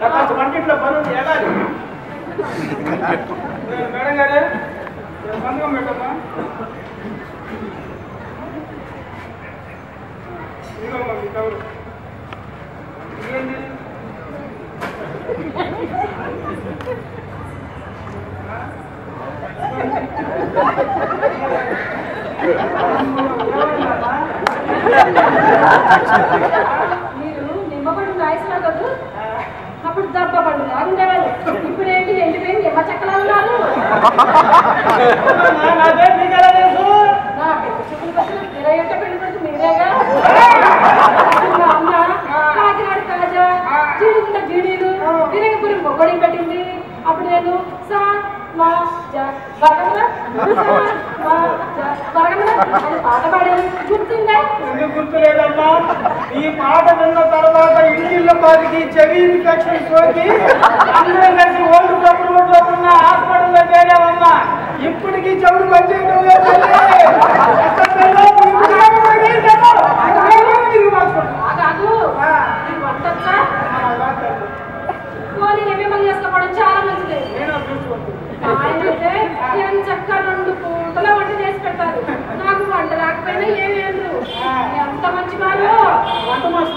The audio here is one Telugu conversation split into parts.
నాకు కాస్త వంటింట్లో పని ఉంది ఎలాలి మేడం గారే నేను సంతకం పెట్టమ్మా ఇదిగోమ్మా మీ కవరు ఇదేంటి మీరు మా అమ్మ కాకినాడ కాజా జీడిగుంట జీడీలు. విరగపురం బొగ్గడి పెట్టింది. అప్పుడు నేను సా మా జ. బరగమల సా మా. గుర్తులేదమ్మా? ఈ పాట విన్న తర్వాత ఇంటిళ్ళ పాటికి చెవి ఇన్ఫెక్షన్ సోకి అందరం కలిసి ఓల్డ్ కప్పులు రోడ్లో ఉన్న హాస్పిటల్లో చేరామమ్మా. ఇప్పటికీ చెవుడు పనిచేయడం లేదు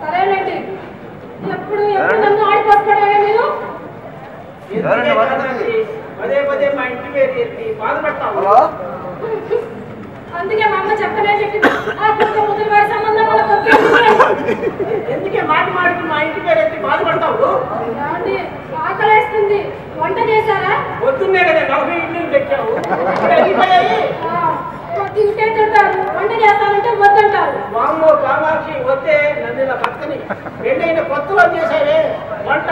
సరేనండి. ఎప్పుడు ఎప్పుడు నన్ను ఆడిపోతున్నాడే మీరు? పదే పదే మా ఇంటి పేరు ఎత్తి బాధపడతావు. అందుకే మా అమ్మ చెప్పనే చెప్పింది. ముద్దుల వారి సంబంధం. ఎందుకే మాటి మాటికి మా ఇంటి పేరు ఎత్తి బాధపడతావు. ఆకలేస్తుంది. వంట చేశారా? పొద్దున్నే కదా నలభై ఇడ్లీలు తెచ్చావు. ఇప్పుడు వెళ్ళిపోయాయి ఆ, తింటే వంట చేస్తానంటే వద్దంటారు. వామ్మో కామాక్షి వస్తే నన్ను ఇలా పక్కని పెళ్ళైన కొత్తలో చేశావే వంట.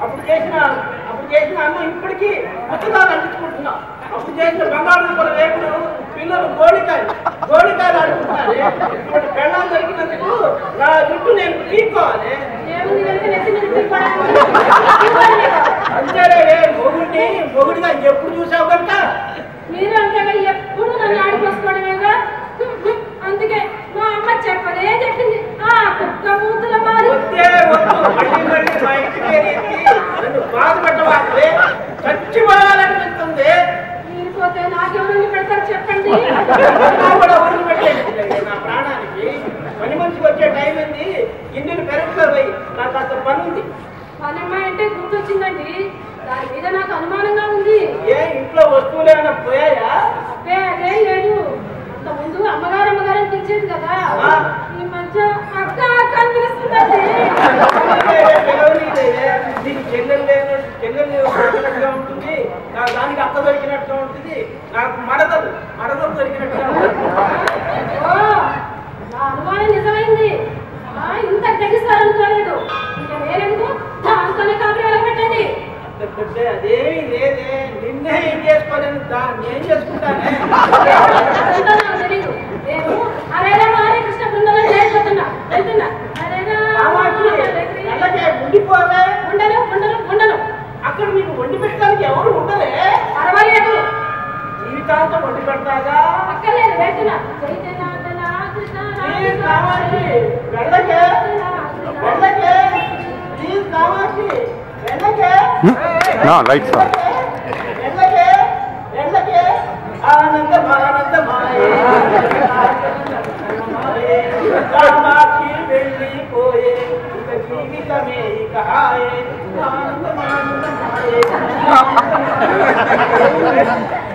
అప్పుడు చేసిన అప్పుడు చేసిన అన్నం ఇప్పటికీ కొత్తగా అంటించుకుంటున్నా అప్పుడు చేసిన బంగాళదుంపల వేపుడు పిల్లలు గోడికాయలు గోడికాయలు ఆడుకుంటున్నారు ఇప్పుడు పెళ్ళాలు దొరికినందుకు నా జుట్టు నేను తీసుకోవాలి ఏముంది కనుక నెత్తి మీద తిప్పాలి. అంతేలే మొగుడిని మొగుడిగా ఎప్పుడు చూసావు కనుక మీరు అంతగా ఎప్పుడు నన్ను ఆడిపోసుకోవడమేగా అందుకే మా అమ్మ చెప్పనే చెప్పింది ఆ కుక్క మూతుల మారి వద్దే వద్దు మళ్ళీ మళ్ళీ మా ఇంటి పేరు ఎత్తి నన్ను బాధపడ్డవాళ్ళే చచ్చిపోవాలనిపిస్తుంది. మీరు పోతే నాకెవరు పెడతారు చెప్పండి? కూడా వదిలిపెట్టేసింది నా ప్రాణానికి పని మనిషికి వచ్చే టైం ఉంది గిన్నెలు పెరట్లో పోయి నాకు కాస్త పని ఉంది పనమ్మ అంటే గుర్తొచ్చిందండి. దాని మీద నాకు అనుమానంగా ఉంది. ఏ ఇంట్లో వస్తువులు ఏమైనా పోయాయా? అబ్బే అదే లేదు అంత ముందు అమ్మగారు అమ్మగారు పిలిచేది కదా. అక్క దొరికినట్టుగా ఉంటుంది నాకు మడతలు మడతలు అనుమానం నిజమైంది. ఇంత ఇంకా నేనెందుకు? దాంతోనే పెట్టండి అదేమీ లేదే. నిన్నే ఏం చేసుకోలేను దాన్ని ఏం చేసుకుంటానే. నాకు తెలీదు. నేను హరేరా Hare Krishna చేరిపోతున్నా No, lights on. Ha ha ha.